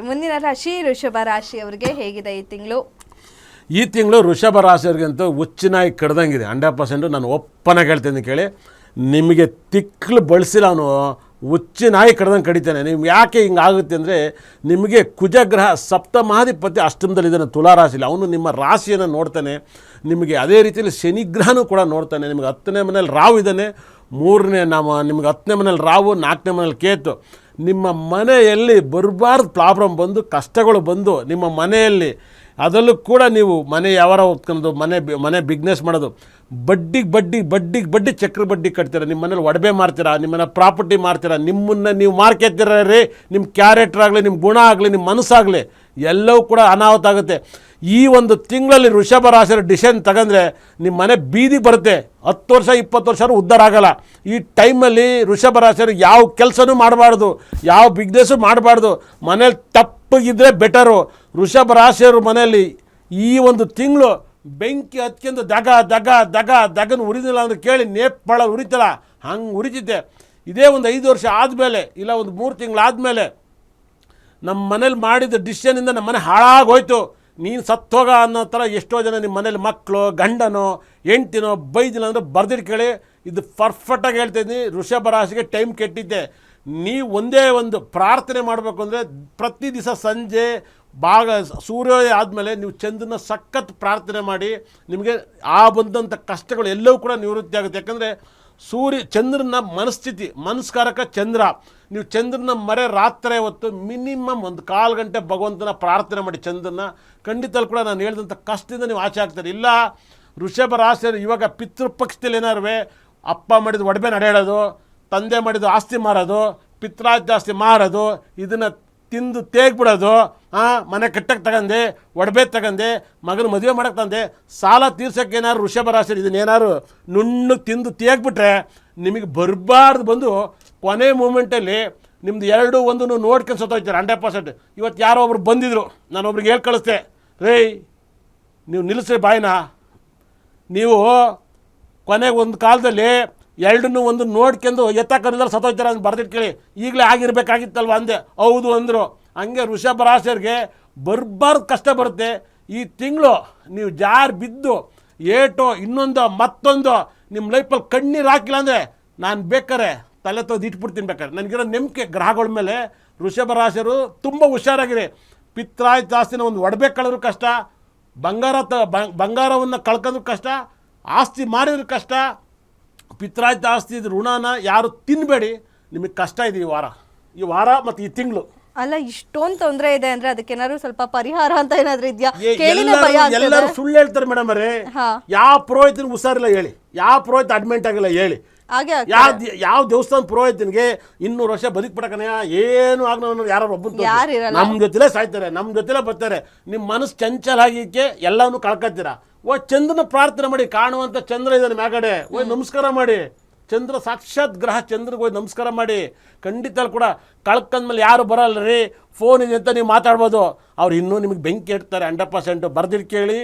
ಮುಂದಿನ ರಾಶಿ ಋಷಭ ರಾಶಿ ಅವರಿಗೆ ಹೇಗಿದೆ ಈ ತಿಂಗಳು? ಈ ತಿಂಗಳು ವೃಷಭ ರಾಶಿಯವ್ರಿಗಂತೂ ಹುಚ್ಚಿನಾಗಿ ಕಡ್ದಂಗಿದೆ. ಹಂಡ್ರೆಡ್ ಪರ್ಸೆಂಟು ನಾನು ಒಪ್ಪನಾಗಿ ಹೇಳ್ತೀನಿ ಕೇಳಿ. ನಿಮಗೆ ತಿಕ್ಲು ಬಳಸಿಲ್ಲ ಅವನು, ಹುಚ್ಚಿನಾಯಿ ಕಡ್ದಂಗೆ ಕಡಿತಾನೆ. ನಿಮ್ಗೆ ಯಾಕೆ ಹಿಂಗೆ ಆಗುತ್ತೆ ಅಂದರೆ ನಿಮಗೆ ಕುಜಗ್ರಹ ಸಪ್ತಮಾಧಿಪತಿ ಅಷ್ಟಮದಲ್ಲಿದ್ದಾನೆ ತುಲಾ ರಾಶಿಲಿ. ಅವನು ನಿಮ್ಮ ರಾಶಿಯನ್ನು ನೋಡ್ತಾನೆ. ನಿಮಗೆ ಅದೇ ರೀತಿಯಲ್ಲಿ ಶನಿಗ್ರಹನೂ ಕೂಡ ನೋಡ್ತಾನೆ. ನಿಮಗೆ ಹತ್ತನೇ ಮನೇಲಿ ರಾವು ಇದ್ದಾನೆ. ಮೂರನೇ ನಮ್ಮ ನಿಮ್ಗೆ ಹತ್ತನೇ ಮನೇಲಿ ರಾವು ನಾಲ್ಕನೇ ಮನೇಲಿ ಕೇತು. ನಿಮ್ಮ ಮನೆಯಲ್ಲಿ ಬರಬಾರ್ದು ಪ್ರಾಬ್ಲಮ್ ಬಂದು ಕಷ್ಟಗಳು ಬಂದು ನಿಮ್ಮ ಮನೆಯಲ್ಲಿ ಅದರಲ್ಲೂ ಕೂಡ ನೀವು ಮನೆ ಯಾವಾರ ಹೊತ್ಕೊಂಡು ಮನೆ ಮನೆ ಬಿಗ್ನೆಸ್ ಮಾಡೋದು ಬಡ್ಡಿಗೆ ಬಡ್ಡಿ ಬಡ್ಡಿಗೆ ಬಡ್ಡಿ ಚಕ್ರ ಬಡ್ಡಿ ಕಟ್ತೀರಾ? ನಿಮ್ಮ ಮನೇಲಿ ಒಡವೆ ಮಾರ್ತೀರಾ? ನಿಮ್ಮನ್ನ ಪ್ರಾಪರ್ಟಿ ಮಾರ್ತೀರಾ? ನಿಮ್ಮನ್ನು ನೀವು ಮಾರ್ಕೆತ್ತೀರ ರೀ ನಿಮ್ಮ ಕ್ಯಾರೆಕ್ಟರ್ ಆಗಲಿ, ನಿಮ್ಮ ಗುಣ ಆಗಲಿ, ನಿಮ್ಮ ಮನಸ್ಸಾಗಲಿ, ಎಲ್ಲವೂ ಕೂಡ ಅನಾಹುತ ಆಗುತ್ತೆ. ಈ ಒಂದು ತಿಂಗಳಲ್ಲಿ ಋಷಭ ರಾಶಿಯ ಡಿಸಿಷನ್ ತಗೊಂಡ್ರೆ ನಿಮ್ಮ ಮನೆ ಬೀದಿ ಬರುತ್ತೆ. ಹತ್ತು ವರ್ಷ, ಇಪ್ಪತ್ತು ವರ್ಷ ಉದ್ಧಾರ ಆಗಲ್ಲ. ಈ ಟೈಮಲ್ಲಿ ಋಷಭ ರಾಶಿಯರು ಯಾವ ಕೆಲಸನೂ ಮಾಡಬಾರ್ದು, ಯಾವ ಬಿಗ್ನೆಸ್ಸು ಮಾಡಬಾರ್ದು, ಮನೇಲಿ ತಪ್ಪಗಿದ್ರೆ ಬೆಟರು. ಋಷಭ ರಾಶಿಯವ್ರ ಮನೆಯಲ್ಲಿ ಈ ಒಂದು ತಿಂಗಳು ಬೆಂಕಿ ಹತ್ಕೊಂಡು ದಗ ದಗ ದಗ, ದಗನ ಉರಿದಿಲ್ಲ ಅಂದ್ರೆ ಕೇಳಿ ನೇಪಾಳ ಉರಿತಲ್ಲ. ಹಂಗೆ ಉರಿತಿದ್ದೆ. ಇದೇ ಒಂದು ಐದು ವರ್ಷ ಆದಮೇಲೆ, ಇಲ್ಲ ಒಂದು ಮೂರು ತಿಂಗಳಾದಮೇಲೆ ನಮ್ಮ ಮನೇಲಿ ಮಾಡಿದ ಡಿಸಿಷನಿಂದ ನಮ್ಮ ಮನೆ ಹಾಳಾಗೋಯ್ತು. ನೀನು ಸತ್ತೋಗ ಅನ್ನೋ ಥರ ಎಷ್ಟೋ ಜನ ನಿಮ್ಮ ಮನೇಲಿ ಮಕ್ಕಳು ಗಂಡನೋ, ಹೆಂಡ್ತಿನೋ ಬೈದಿಲ್ಲ ಅಂದರೆ ಬರ್ದಿಟ್ಟು ಕೇಳಿ. ಇದು ಪರ್ಫೆಕ್ಟಾಗಿ ಹೇಳ್ತಿದ್ದೀನಿ ಋಷಭ ರಾಶಿಗೆ ಟೈಮ್ ಕೆಟ್ಟಿದ್ದೆ. ನೀವು ಒಂದೇ ಒಂದು ಪ್ರಾರ್ಥನೆ ಮಾಡಬೇಕು ಅಂದರೆ ಪ್ರತಿ ದಿವಸ ಸಂಜೆ ಭಾಗ ಸೂರ್ಯೋದಯ ಆದಮೇಲೆ ನೀವು ಚಂದ್ರನ ಸಖತ್ ಪ್ರಾರ್ಥನೆ ಮಾಡಿ ನಿಮಗೆ ಆ ಬಂದಂಥ ಕಷ್ಟಗಳು ಎಲ್ಲವೂ ಕೂಡ ನಿವೃತ್ತಿ ಆಗುತ್ತೆ. ಯಾಕಂದರೆ ಸೂರ್ಯ ಚಂದ್ರನ ಮನಸ್ಥಿತಿ, ಮನಸ್ಕಾರಕ ಚಂದ್ರ. ನೀವು ಚಂದ್ರನ ಮರೆ ರಾತ್ರಿ ಹೊತ್ತು ಮಿನಿಮಮ್ ಒಂದು ಕಾಲು ಗಂಟೆ ಭಗವಂತನ ಪ್ರಾರ್ಥನೆ ಮಾಡಿ ಚಂದ್ರನ. ಖಂಡಿತ ಕೂಡ ನಾನು ಹೇಳಿದಂಥ ಕಷ್ಟದಿಂದ ನೀವು ಆಚೆ ಆಗ್ತಾರೆ. ಇಲ್ಲ ಋಷಭ ರಾಶಿಯರು ಇವಾಗ ಪಿತೃಪಕ್ಷದಲ್ಲಿ ಏನಾರು ಅಪ್ಪ ಮಾಡಿದ ಒಡವೆ ನಡೆಯೋದು ತಂದೆ ಮಾಡಿದ ಆಸ್ತಿ ಮಾರೋದು ಪಿತ್ರಾಸ್ತಿ ಆಸ್ತಿ ಮಾರೋದು, ಇದನ್ನು ತಿಂದು ತೇಗ್ಬಿಡೋದು ಮನೆ ಕಟ್ಟಕ್ಕೆ ತಗಂದೆ ಒಡಬೆ ತಗಂದೆ, ಮಗನ ಮದುವೆ ಮಾಡಕ್ಕೆ ತಂದೆ, ಸಾಲ ತೀರ್ಸೋಕ್ಕೆ ಏನಾದ್ರು ಇದನ್ನ ಇದನ್ನೇನಾದ್ರು ನುಣ್ಣು ತಿಂದು ತೇಗ್ಬಿಟ್ರೆ ನಿಮಗೆ ಬರಬಾರ್ದು ಬಂದು ಕೊನೆ ಮೂಮೆಂಟಲ್ಲಿ ನಿಮ್ದು ಎರಡು ಒಂದನ್ನು ನೋಡ್ಕೊಂಡು ಸತ್ತೋಗ್ತಾರೆ ಹಂಡ್ರೆಡ್ ಪರ್ಸೆಂಟ್ ಇವತ್ತು ಯಾರೋ ಒಬ್ರು ಬಂದಿದ್ರು, ನಾನು ಒಬ್ರಿಗೆ ಹೇಳಿ ಕಳಿಸ್ದೆ ರೇ ನೀವು ನಿಲ್ಲಿಸ್ರಿ ಬಾಯಿನ. ನೀವು ಕೊನೆಗೆ ಒಂದು ಕಾಲದಲ್ಲಿ ಎರಡನ್ನೂ ಒಂದು ನೋಡ್ಕೊಂಡು ಎತ್ತಕ್ಕಂದ್ರೆ ಸತ್ತೋಗ್ತಾರೆ ಅಂತ ಕೇಳಿ, ಈಗಲೇ ಆಗಿರಬೇಕಾಗಿತ್ತಲ್ವ ಅಂದೆ. ಹೌದು ಅಂದರು. ಹಂಗೆ ಋಷಭ ರಾಶಿಯರಿಗೆ ಬರ್ಬಾರ್ದು ಕಷ್ಟ ಬರುತ್ತೆ. ಈ ತಿಂಗಳು ನೀವು ಜಾರು ಬಿದ್ದು ಏಟೋ ಇನ್ನೊಂದು ಮತ್ತೊಂದು ನಿಮ್ಮ ಲೈಫಲ್ಲಿ ಕಣ್ಣೀರು ಹಾಕಿಲ್ಲ ಅಂದರೆ ನಾನು ಬೇಕಾರೆ ತಲೆ ತೊದ್ದು ಇಟ್ಬಿಡ್ತೀನಿ ಬೇಕಾದ್ರೆ. ನನಗಿರೋ ನಂಬಿಕೆ ಗ್ರಹಗಳ ಮೇಲೆ ಋಷಭ ರಾಶಿಯರು ತುಂಬ ಹುಷಾರಾಗಿರಿ. ಪಿತ್ರಾಯ್ ಜಾಸ್ತಿನ ಒಂದು ಒಡಬೆ ಕಳೆದ್ರು ಕಷ್ಟ, ಬಂಗಾರ ತ ಬಂಗಾರವನ್ನು ಕಳ್ಕೊಂಡ್ರು ಕಷ್ಟ, ಆಸ್ತಿ ಮಾರಿದ್ರು ಕಷ್ಟ ಪಿತ್ರಾಯ್ತ ಆಸ್ತಿ ಋಣಾನ ಯಾರು ತಿನ್ನಬೇಡಿ ನಿಮಗೆ ಕಷ್ಟ ಇದೆ ಈ ವಾರ. ಈ ವಾರ ಮತ್ತು ಈ ತಿಂಗಳು. ಅಲ್ಲ ಇಷ್ಟೊಂದು ತೊಂದರೆ ಇದೆ ಅಂದ್ರೆ ಅದಕ್ಕೇನಾದ್ರು ಸ್ವಲ್ಪ ಪರಿಹಾರ ಅಂತ ಏನಾದ್ರು ಇದೆಯಾ? ಕೇಳಿನೇ ಭಯ ಆಗ್ತದೆ. ಎಲ್ಲರೂ ಸುಳ್ಳು ಹೇಳ್ತಾರೆ ಮೇಡಮ್ ಅವರೇ. ಹಾ. ಯಾವ ಪುರೋಹಿತನ ಹುಷಾರಿಲ್ಲ ಹೇಳಿ. ಯಾವ ಪುರೋಹಿತ ಅಡ್ಮಿಂಟ್ ಆಗಿಲ್ಲ ಹೇಳಿ. ಯಾವ ಯಾವ ದೇವಸ್ಥಾನ ಪುರೋಹಿತನಿಗೆ ಇನ್ನೂರು ವರ್ಷ ಬದುಕ್ಬಿಡಕನೆಯ ಏನು ಆಗ ಯಾರು ಒಬ್ಬ. ನಮ್ಮ ಜೊತೆಲೇ ಸಾಯ್ತಾರೆ ನಮ್ಮ ಜೊತೆಲೇ ಬರ್ತಾರೆ. ನಿಮ್ಮ ಮನಸ್ಸು ಚಂಚಲ ಆಗಿಕ್ಕೆ ಎಲ್ಲವನ್ನೂ ಕಳ್ಕೊತೀರಾ ಓ ಚಂದ್ರನ ಪ್ರಾರ್ಥನೆ ಮಾಡಿ ಕಾಣುವಂಥ ಚಂದ್ರ ಇದ್ದಾನೆ ಮ್ಯಾಗಡೆ ಓ ನಮಸ್ಕಾರ ಮಾಡಿ. ಚಂದ್ರ ಸಾಕ್ಷಾತ್ ಗ್ರಹ ಚಂದ್ರಿಗೆ ನಮಸ್ಕಾರ ಮಾಡಿ. ಖಂಡಿತ ಕೂಡ ಕಳ್ಕೊಂಡ್ಮೇಲೆ ಯಾರು ಬರಲ್ಲ ರೀ ಫೋನ್ ಇದೆ ಅಂತ ನೀವು ಮಾತಾಡ್ಬೋದು. ಅವ್ರು ಇನ್ನೂ ನಿಮಗೆ ಬೆಂಕಿ ಇಡ್ತಾರೆ ಹಂಡ್ರೆಡ್ ಪರ್ಸೆಂಟು ಬರ್ದಿಟ್ಟು ಕೇಳಿ.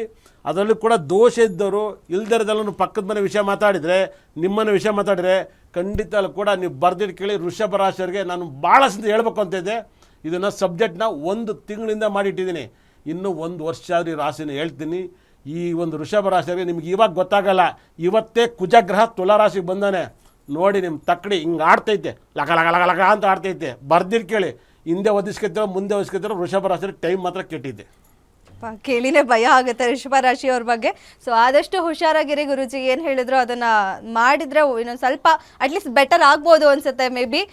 ಅದರಲ್ಲೂ ಕೂಡ ದೋಷ ಇದ್ದವರು ಇಲ್ದಿರೋದೆಲ್ಲ ಪಕ್ಕದ ಮನೆ ವಿಷಯ ಮಾತಾಡಿದರೆ, ನಿಮ್ಮನೆ ವಿಷಯ ಮಾತಾಡಿದರೆ ಖಂಡಿತ ಕೂಡ ನೀವು ಬರ್ದಿಟ್ಟು ಕೇಳಿ. ವೃಷಭ ರಾಶಿಯವರಿಗೆ ನಾನು ಭಾಳಷ್ಟು ಹೇಳ್ಬೇಕು ಅಂತ ಇದ್ದೆ ಇದನ್ನು ಸಬ್ಜೆಕ್ಟ್ನ ಒಂದು ತಿಂಗಳಿಂದ ಮಾಡಿಟ್ಟಿದ್ದೀನಿ. ಇನ್ನೂ ಒಂದು ವರ್ಷ ಆದರೆ ರಾಶಿನ ಹೇಳ್ತೀನಿ. ಈ ಒಂದು ಋಷಭ ರಾಶಿಯವರಿಗೆ ನಿಮ್ಗೆ ಇವಾಗ ಗೊತ್ತಾಗಲ್ಲ. ಇವತ್ತೇ ಕುಜಗ್ರಹ ತುಲಾರಾಶಿಗೆ ಬಂದಾನೆ. ನೋಡಿ ನಿಮ್ಮ ತಕ್ಕಡಿ ಹಿಂಗೆ ಆಡ್ತೈತೆ. ಲಗ ಲಗ ಲಗ ಲಗ ಅಂತ ಆಡ್ತೈತೆ. ಬರ್ದಿರ್ ಕೇಳಿ. ಹಿಂದೆ ಒದಿಸ್ಕೊತಿರೋ ಮುಂದೆ ಒದಿಸ್ಕೊತಿರೋ ವೃಷಭ ರಾಶಿ ಟೈಮ್ ಮಾತ್ರ ಕೆಟ್ಟಿದೆ. ಪ- ಕೇಳಿನೇ ಭಯ ಆಗುತ್ತೆ ಋಷಭ ರಾಶಿಯವ್ರ ಬಗ್ಗೆ. ಸೊ ಆದಷ್ಟು ಹುಷಾರಾಗಿರಿ ಗುರುಜಿ. ಏನು ಹೇಳಿದ್ರು ಅದನ್ನ ಮಾಡಿದ್ರೆ ಇನ್ನೊಂದು ಸ್ವಲ್ಪ ಅಟ್ಲೀಸ್ಟ್ ಬೆಟರ್ ಆಗ್ಬೋದು ಅನ್ಸುತ್ತೆ ಮೇ ಬಿ